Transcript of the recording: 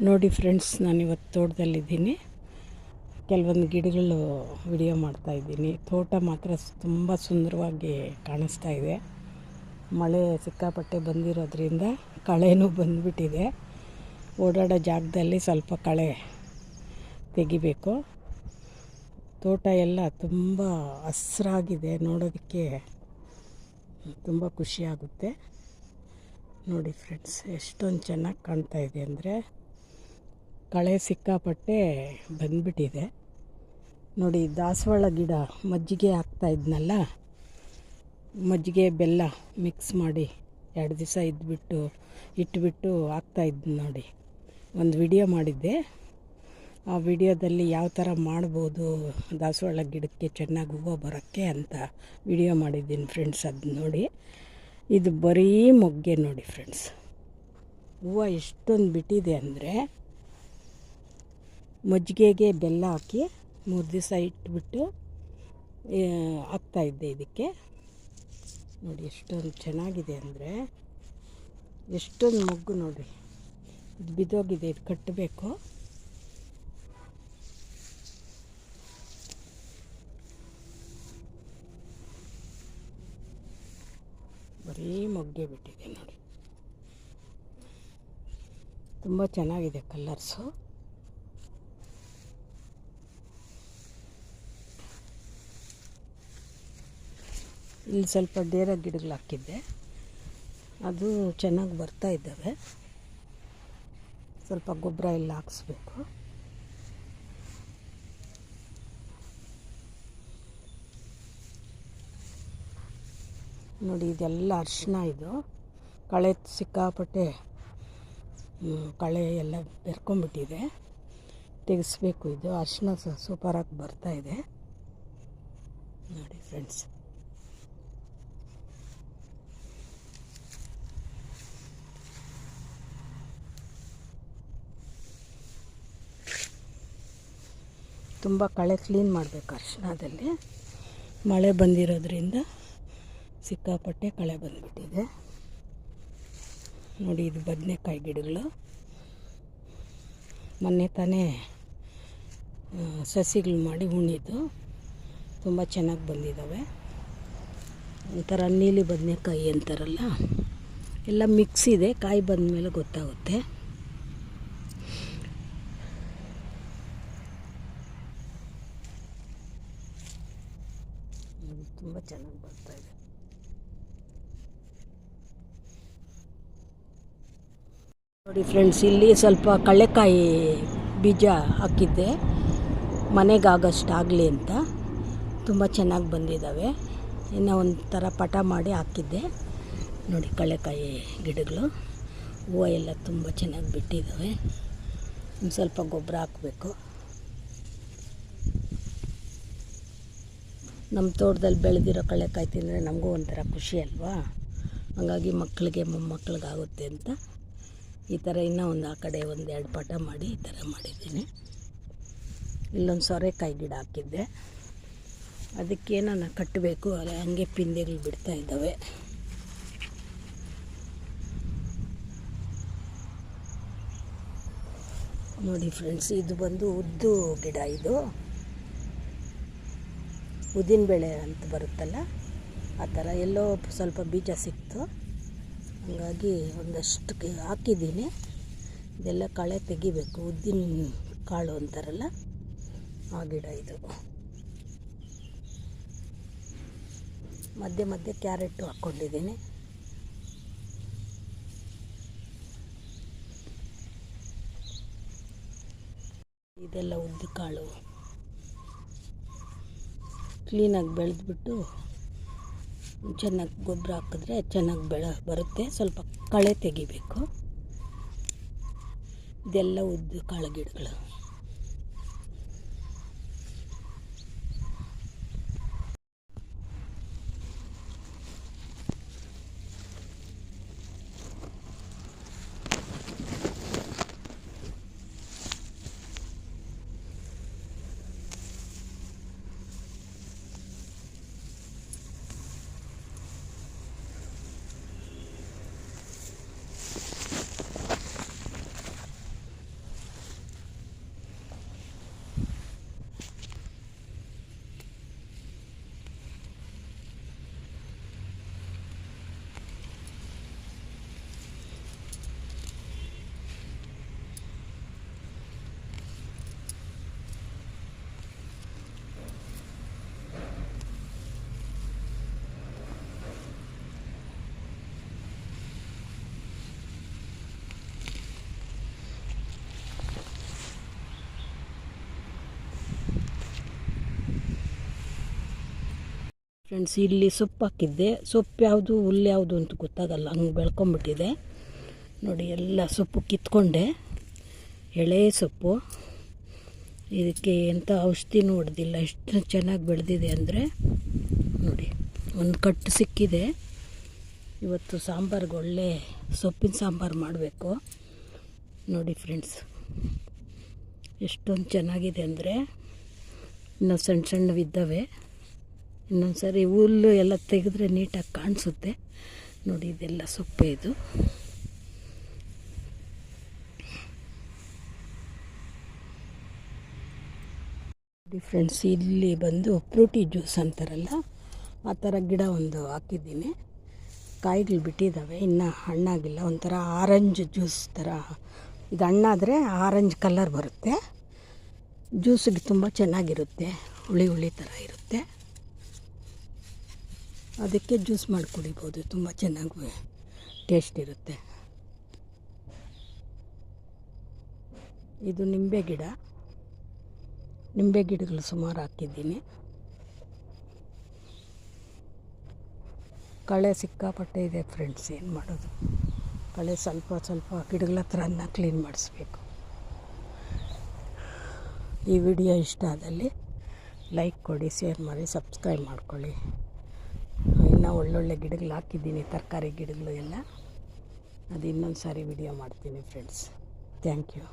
ನೋಡಿ ಫ್ರೆಂಡ್ಸ್ ನಾನಿವತ್ತು ತೋಟದಲ್ಲಿದ್ದೀನಿ. ಕೆಲವೊಂದು ಗಿಡಗಳು ವಿಡಿಯೋ ಮಾಡ್ತಾಯಿದ್ದೀನಿ ತೋಟ ಮಾತ್ರ ತುಂಬ ಸುಂದರವಾಗಿ ಕಾಣಿಸ್ತಾ ಇದೆ. ಮಳೆ ಸಿಕ್ಕಾಪಟ್ಟೆ ಬಂದಿರೋದ್ರಿಂದ ಕಳೆನೂ ಬಂದುಬಿಟ್ಟಿದೆ. ಓಡಾಡೋ ಜಾಗದಲ್ಲಿ ಸ್ವಲ್ಪ ಕಳೆ ತೆಗಿಬೇಕು. ತೋಟ ಎಲ್ಲ ತುಂಬ ಹಸ್ರಾಗಿದೆ, ನೋಡೋದಕ್ಕೆ ತುಂಬ ಖುಷಿಯಾಗುತ್ತೆ. ನೋಡಿ ಫ್ರೆಂಡ್ಸ್ ಎಷ್ಟೊಂದು ಚೆನ್ನಾಗಿ ಕಾಣ್ತಾ ಇದೆ ಅಂದರೆ ಕಳೆ ಸಿಕ್ಕಾಪಟ್ಟೆ ಬಂದ್ಬಿಟ್ಟಿದೆ. ನೋಡಿ, ದಾಸವಾಳ ಗಿಡ ಮಜ್ಜಿಗೆ ಹಾಕ್ತಾ ಇದ್ನಲ್ಲ? ಮಜ್ಜಿಗೆ ಬೆಲ್ಲ ಮಿಕ್ಸ್ ಮಾಡಿ ಎರಡು ದಿವಸ ಇದ್ಬಿಟ್ಟು, ಇಟ್ಬಿಟ್ಟು ಹಾಕ್ತಾ ಇದ್ದು ನೋಡಿ. ಒಂದು ವಿಡಿಯೋ ಮಾಡಿದ್ದೆ. ಆ ವಿಡಿಯೋದಲ್ಲಿ ಯಾವ ಥರ ಮಾಡ್ಬೋದು ದಾಸವಾಳ ಗಿಡಕ್ಕೆ ಚೆನ್ನಾಗಿ ಹೂವು ಬರೋಕ್ಕೆ ಅಂತ ವಿಡಿಯೋ ಮಾಡಿದ್ದೀನಿ ಫ್ರೆಂಡ್ಸ್ ಅದು ನೋಡಿ. ಇದು ಬರೀ ಮೊಗ್ಗೆ ನೋಡಿ ಫ್ರೆಂಡ್ಸ್. ಹೂವು ಎಷ್ಟೊಂದು ಬಿಟ್ಟಿದೆ ಅಂದರೆ ಮಜ್ಜಿಗೆಗೆ ಬೆಲ್ಲ ಹಾಕಿ ಮೂರು ದಿವಸ ಇಟ್ಬಿಟ್ಟು ಹಾಕ್ತಾಯಿದ್ದೆ ಇದಕ್ಕೆ. ನೋಡಿ ಎಷ್ಟೊಂದು ಚೆನ್ನಾಗಿದೆ ಅಂದರೆ, ಎಷ್ಟೊಂದು ಮೊಗ್ಗು ನೋಡಿ. ಇದು ಬಿದ್ದೋಗಿದೆ, ಇದು ಕಟ್ಟಬೇಕು. ಬರೀ ಮೊಗ್ಗೆ ಬಿಟ್ಟಿದೆ ನೋಡಿ. ತುಂಬ ಚೆನ್ನಾಗಿದೆ ಕಲರ್ಸು ಇಲ್ಲಿ ಸ್ವಲ್ಪ ಡೇರ ಗಿಡಗಳು ಹಾಕಿದ್ದೆ. ಅದು ಚೆನ್ನಾಗಿ ಬರ್ತಾ ಇದ್ದಾವೆ. ಸ್ವಲ್ಪ ಗೊಬ್ಬರ ಎಲ್ಲ ಹಾಕಿಸ್ಬೇಕು. ನೋಡಿ, ಇದೆಲ್ಲ ಅರಿಶಿನ ಇದು. ಕಳೆ ಸಿಕ್ಕಾಪಟ್ಟೆ ಕಳೆ ಎಲ್ಲ ಬೆರ್ಕೊಂಬಿಟ್ಟಿದೆ ತೆಗೆಸ್ಬೇಕು ಇದು. ಅರಿಶಿನ ಸೂಪರಾಗಿ ಬರ್ತಾ ಇದೆ. ನೋಡಿ ಫ್ರೆಂಡ್ಸ್ ತುಂಬ ಕಳೆ ಕ್ಲೀನ್ ಮಾಡಬೇಕು ಅರಿಶಿಣದಲ್ಲಿ ಮಳೆ ಬಂದಿರೋದ್ರಿಂದ ಸಿಕ್ಕಾಪಟ್ಟೆ ಕಳೆ ಬಂದುಬಿಟ್ಟಿದೆ. ನೋಡಿ ಇದು ಬದನೆಕಾಯಿ ಗಿಡಗಳು. ಮೊನ್ನೆ ತಾನೇ ಸಸಿಗಳು ಮಾಡಿ ಉಣಿದ್ದು ತುಂಬ ಚೆನ್ನಾಗಿ ಬಂದಿದ್ದಾವೆ ಒಂಥರ ನೀಲಿ ಬದನೆಕಾಯಿ ಅಂತಾರಲ್ಲ, ಎಲ್ಲ ಮಿಕ್ಸ್ ಇದೆ, ಕಾಯಿ ಬಂದ ಮೇಲೆ ಗೊತ್ತಾಗುತ್ತೆ. ತುಂಬ ಚೆನ್ನಾಗಿ ಬರ್ತಾ ಇದೆ. ನೋಡಿ ಫ್ರೆಂಡ್ಸ್ ಇಲ್ಲಿ ಸ್ವಲ್ಪ ಕಳ್ಳೆಕಾಯಿ ಬೀಜ ಹಾಕಿದ್ದೆ. ಮನೆಗಾಗಷ್ಟು ಆಗಲಿ ಅಂತ. ತುಂಬ ಚೆನ್ನಾಗಿ ಬಂದಿದ್ದಾವೆ ಇನ್ನು ಒಂಥರ ಪಟ ಮಾಡಿ ಹಾಕಿದ್ದೆ. ನೋಡಿ ಕಳ್ಳೆಕಾಯಿ ಗಿಡಗಳು. ಹೂವು ಎಲ್ಲ ತುಂಬ ಚೆನ್ನಾಗಿ ಬಿಟ್ಟಿದ್ದಾವೆ ಒಂದು ಸ್ವಲ್ಪ ಗೊಬ್ಬರ ಹಾಕಬೇಕು. ನಮ್ಮ ತೋಟದಲ್ಲಿ ಬೆಳೆದಿರೋ ಕಳೆಕಾಯಿ ತಿಂದರೆ ನಮಗೂ ಒಂಥರ ಖುಷಿ ಅಲ್ವಾ? ಹಾಗಾಗಿ ಮಕ್ಕಳಿಗೆ, ಮೊಮ್ಮಕ್ಕಳಿಗಾಗುತ್ತೆ ಅಂತ ಈ ಥರ ಇನ್ನೂ ಒಂದು ಆ ಕಡೆ ಒಂದು ಎರಡು ಪಟ ಮಾಡಿ ಈ ಥರ ಮಾಡಿದ್ದೀನಿ. ಇಲ್ಲೊಂದು ಸೊರೆಕಾಯಿ ಗಿಡ ಹಾಕಿದ್ದೆ. ನಾನು ಕಟ್ಟಬೇಕು ಅಲ್ಲ ಹಂಗೆ ಪಿಂದೆಗಳು ಬಿಡ್ತಾ ಇದ್ದಾವೆ. ನೋಡಿ ಫ್ರೆಂಡ್ಸ್, ಇದು ಬಂದು ಉದ್ದು ಗಿಡ ಇದು. ಉದ್ದಿನಬೇಳೆ ಅಂತ ಬರುತ್ತಲ್ಲ, ಆ ಥರ ಎಲ್ಲೋ ಸ್ವಲ್ಪ ಬೀಜ ಸಿಕ್ತು. ಹಾಗಾಗಿ ಒಂದಷ್ಟು ಹಾಕಿದ್ದೀನಿ. ಇದೆಲ್ಲ ಕಳೆ ತೆಗಿಬೇಕು, ಉದ್ದಿನ ಕಾಳು ಅಂತಾರಲ್ಲ, ಆ ಗಿಡ ಇದು. ಮಧ್ಯೆ ಮಧ್ಯೆ ಕ್ಯಾರೆಟು ಹಾಕ್ಕೊಂಡಿದ್ದೀನಿ. ಇದೆಲ್ಲ ಉದ್ದಿನ ಕಾಳು. ಕ್ಲೀನಾಗಿ ಬೆಳೆದ್ಬಿಟ್ಟು ಚೆನ್ನಾಗಿ ಗೊಬ್ಬರ ಹಾಕಿದ್ರೆ ಚೆನ್ನಾಗಿ ಬೆಳೆ, ಬರುತ್ತೆ. ಸ್ವಲ್ಪ ಕಳೆ ತೆಗಿಬೇಕು. ಇದೆಲ್ಲ ಉದ್ದು ಕಾಳು ಗಿಡಗಳು. ಫ್ರೆಂಡ್ಸ್ ಇಲ್ಲಿ ಸೊಪ್ಪು ಹಾಕಿದ್ದೆ ಸೊಪ್ಪು ಯಾವುದು, ಹುಲ್ಲು ಯಾವುದು ಅಂತ ಗೊತ್ತಾಗಲ್ಲ. ಹಂಗೆ ಬೆಳ್ಕೊಂಬಿಟ್ಟಿದೆ. ನೋಡಿ, ಎಲ್ಲ ಸೊಪ್ಪು ಕಿತ್ಕೊಂಡೆ. ಎಳೆ ಸೊಪ್ಪು. ಇದಕ್ಕೆ ಎಂಥ ಔಷಧಿನೂ ಹೊಡೆದಿಲ್ಲ. ಎಷ್ಟು ಚೆನ್ನಾಗಿ ಬೆಳೆದಿದೆ ಅಂದರೆ, ನೋಡಿ, ಒಂದು ಕಟ್ಟು ಸಿಕ್ಕಿದೆ. ಇವತ್ತು ಸಾಂಬಾರ್ಗೆ ಒಳ್ಳೆ ಸೊಪ್ಪಿನ ಸಾಂಬಾರು ಮಾಡಬೇಕು. ನೋಡಿ ಫ್ರೆಂಡ್ಸ್ ಎಷ್ಟೊಂದು ಚೆನ್ನಾಗಿದೆ ಅಂದರೆ, ಇನ್ನೂ ಸಣ್ಣ ಸಣ್ಣವಿದ್ದಾವೆ. ಇನ್ನೊಂದು ಸರಿ ಹುಲ್ಲು ಎಲ್ಲ ತೆಗೆದ್ರೆ ನೀಟಾಗಿ ಕಾಣಿಸುತ್ತೆ. ನೋಡಿ, ಇದೆಲ್ಲ ಸೊಪ್ಪೆ ಇದು. ಡಿಫ್ರೆನ್ಸ್ ಇಲ್ಲಿ ಬಂದು ಫ್ರೂಟಿ ಜ್ಯೂಸ್ ಅಂತಾರಲ್ಲ, ಆ ಥರ ಗಿಡ ಒಂದು ಹಾಕಿದ್ದೀನಿ. ಕಾಯಿಗಳು ಬಿಟ್ಟಿದ್ದಾವೆ, ಇನ್ನು ಹಣ್ಣಾಗಿಲ್ಲ, ಒಂಥರ ಆರೆಂಜ್ ಜ್ಯೂಸ್ ಥರ ಇದು ಹಣ್ಣಾದರೆ ಆರೆಂಜ್ ಕಲರ್ ಬರುತ್ತೆ. ಜ್ಯೂಸಿಗೆ ತುಂಬ ಚೆನ್ನಾಗಿರುತ್ತೆ, ಹುಳಿ ಹುಳಿ ಥರ ಇರುತ್ತೆ. ಅದಕ್ಕೆ ಜ್ಯೂಸ್ ಮಾಡಿ ಕುಡಿಬೋದು ತುಂಬ ಚೆನ್ನಾಗಿ ಟೇಸ್ಟ್ ಇರುತ್ತೆ. ಇದು ನಿಂಬೆ ಗಿಡ. ನಿಂಬೆ ಗಿಡಗಳು ಸುಮಾರು ಹಾಕಿದ್ದೀನಿ. ಕಳೆ ಸಿಕ್ಕಾಪಟ್ಟೆ ಇದೆ ಫ್ರೆಂಡ್ಸ್ ಏನು ಮಾಡೋದು? ಕಳೆ ಸ್ವಲ್ಪ ಸ್ವಲ್ಪ ಗಿಡಗಳ ಹತ್ರನ ಕ್ಲೀನ್ ಮಾಡಿಸ್ಬೇಕು. ಈ ವಿಡಿಯೋ ಇಷ್ಟ ಆದಲ್ಲಿ ಲೈಕ್ ಕೊಡಿ ಶೇರ್ ಮಾಡಿ ಸಬ್ಸ್ಕ್ರೈಬ್ ಮಾಡ್ಕೊಳ್ಳಿ. ಇನ್ನೂ ಒಳ್ಳೊಳ್ಳೆ ಗಿಡಗಳು ಹಾಕಿದ್ದೀನಿ, ತರಕಾರಿ ಗಿಡಗಳು ಎಲ್ಲ. ಅದು ಇನ್ನೊಂದು ಸಾರಿ ವಿಡಿಯೋ ಮಾಡ್ತೀನಿ ಫ್ರೆಂಡ್ಸ್ ಥ್ಯಾಂಕ್ ಯು